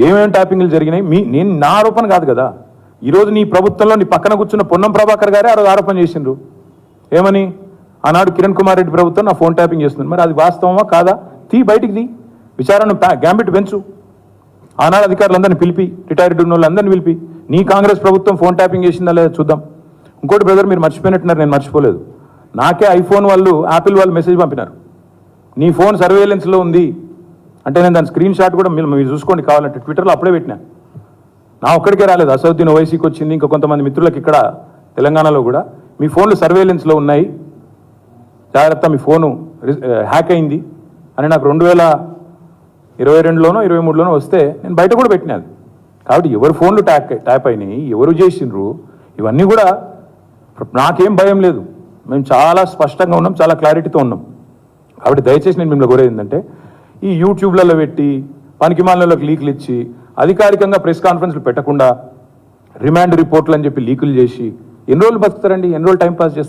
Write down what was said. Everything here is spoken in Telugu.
ఏమేమి ట్యాపింగ్లు జరిగినాయి? మీ నేను నా ఆరోపణ కాదు కదా. ఈరోజు నీ ప్రభుత్వంలో నీ పక్కన కూర్చున్న పొన్నం ప్రభాకర్ గారే ఆ రోజు ఆరోపణ చేసిండ్రు. ఏమని? ఆనాడు కిరణ్ కుమార్ రెడ్డి ప్రభుత్వం నా ఫోన్ ట్యాపింగ్ చేస్తుంది. మరి అది వాస్తవమా కాదా? తీ బయటికి తీ. విచారణ గ్యాంబిట్ పెంచు. ఆనాడు అధికారులందరినీ పిలిపి రిటైర్డ్ ఉన్న వాళ్ళందరినీ పిలిపి నీ కాంగ్రెస్ ప్రభుత్వం ఫోన్ ట్యాపింగ్ చేసిందా లేదా చూద్దాం. ఇంకోటి బ్రదర్ మీరు మర్చిపోయినట్టున్నారు నేను మర్చిపోలేదు. నాకే ఐఫోన్ వాళ్ళు యాపిల్ వాళ్ళు మెసేజ్ పంపినారు. నీ ఫోన్ సర్వేలెన్స్లో ఉంది. అంటే నేను దాని స్క్రీన్ షాట్ కూడా మీరు మీరు చూసుకోండి కావాలంటే. ట్విట్టర్లో అప్పుడే పెట్టినా. నా ఒక్కడికే రాలేదు. అసౌద్దీన్ ఓవైసీకి వచ్చింది. ఇంకా కొంతమంది మిత్రులకు ఇక్కడ తెలంగాణలో కూడా. మీ ఫోన్లు సర్వేలెన్స్లో ఉన్నాయి. జాగ్రత్త మీ ఫోను హ్యాక్ అయింది. అని నాకు రెండు వేల ఇరవై రెండులోనో ఇరవై మూడులోనో వస్తే నేను బయట కూడా పెట్టినది కాబట్టి ఎవరు ఫోన్లు ట్యాక్ ట్యాప్ అయినాయి ఎవరు చేసిండ్రు ఇవన్నీ కూడా నాకేం భయం లేదు. మేము చాలా స్పష్టంగా ఉన్నాం చాలా క్లారిటీతో ఉన్నాం. కాబట్టి దయచేసి నేను మిమ్మల్ని కోరేది ఏంటంటే ఈ యూట్యూబ్లలో పెట్టి పనికిమాలకు లీకులు ఇచ్చి అధికారికంగా ప్రెస్ కాన్ఫరెన్స్లు పెట్టకుండా రిమాండ్ రిపోర్ట్లు అని చెప్పి లీకులు చేసి ఎన్ని రోజులు బతుకుతారండి? ఎన్ని రోజులు టైం పాస్ చేస్తారు?